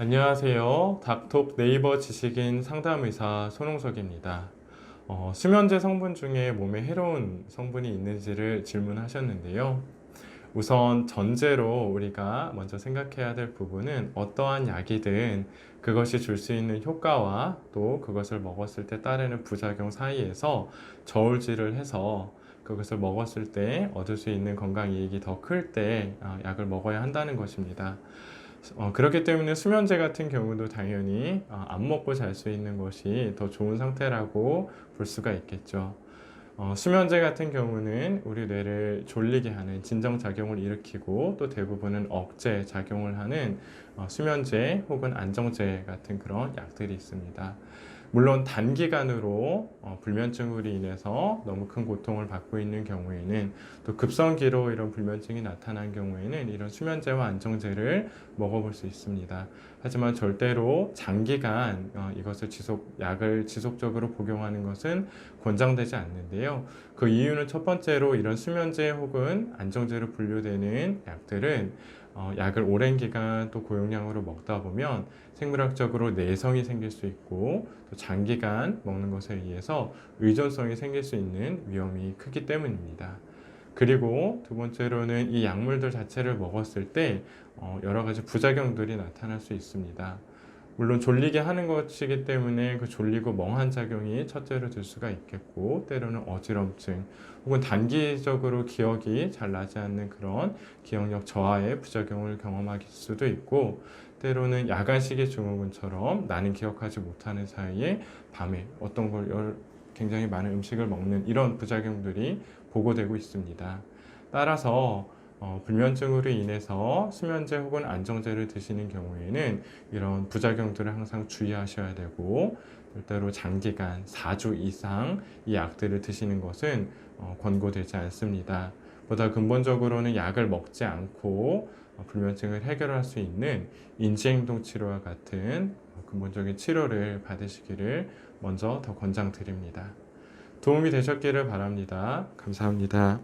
안녕하세요. 닥톡 네이버 지식인 상담의사 손홍석입니다. 어, 수면제 성분 중에 몸에 해로운 성분이 있는지를 질문하셨는데요. 우선 전제로 우리가 먼저 생각해야 될 부분은 어떠한 약이든 그것이 줄 수 있는 효과와 또 그것을 먹었을 때 따르는 부작용 사이에서 저울질을 해서 그것을 먹었을 때 얻을 수 있는 건강 이익이 더 클 때 약을 먹어야 한다는 것입니다. 어, 그렇기 때문에 수면제 같은 경우도 당연히 어, 안 먹고 잘 수 있는 것이 더 좋은 상태라고 볼 수가 있겠죠. 어, 수면제 같은 경우는 우리 뇌를 졸리게 하는 진정작용을 일으키고 또 대부분은 억제 작용을 하는 어, 수면제 혹은 안정제 같은 그런 약들이 있습니다. 물론 단기간으로 어, 불면증으로 인해서 너무 큰 고통을 받고 있는 경우에는 또 급성기로 이런 불면증이 나타난 경우에는 이런 수면제와 안정제를 먹어볼 수 있습니다. 하지만 절대로 장기간 어, 이것을 지속 약을 지속적으로 복용하는 것은 권장되지 않는데요. 그 이유는 첫 번째로 이런 수면제 혹은 안정제로 분류되는 약들은 어, 약을 오랜 기간 또 고용량으로 먹다 보면 생물학적으로 내성이 생길 수 있고 또 장기간 먹는 것에 의해서 의존성이 생길 수 있는 위험이 크기 때문입니다. 그리고 두 번째로는 이 약물들 자체를 먹었을 때 어, 여러 가지 부작용들이 나타날 수 있습니다. 물론 졸리게 하는 것이기 때문에 그 졸리고 멍한 작용이 첫째로 들 수가 있겠고 때로는 어지럼증 혹은 단기적으로 기억이 잘 나지 않는 그런 기억력 저하의 부작용을 경험할 수도 있고 때로는 야간 시계 증후군처럼 나는 기억하지 못하는 사이에 밤에 어떤 걸 굉장히 많은 음식을 먹는 이런 부작용들이 보고되고 있습니다. 따라서 어, 불면증으로 인해서 수면제 혹은 안정제를 드시는 경우에는 이런 부작용들을 항상 주의하셔야 되고 절대로 장기간 4주 이상 이 약들을 드시는 것은 어, 권고되지 않습니다. 보다 근본적으로는 약을 먹지 않고 어, 불면증을 해결할 수 있는 인지행동 치료와 같은 근본적인 치료를 받으시기를 먼저 더 권장드립니다. 도움이 되셨기를 바랍니다. 감사합니다.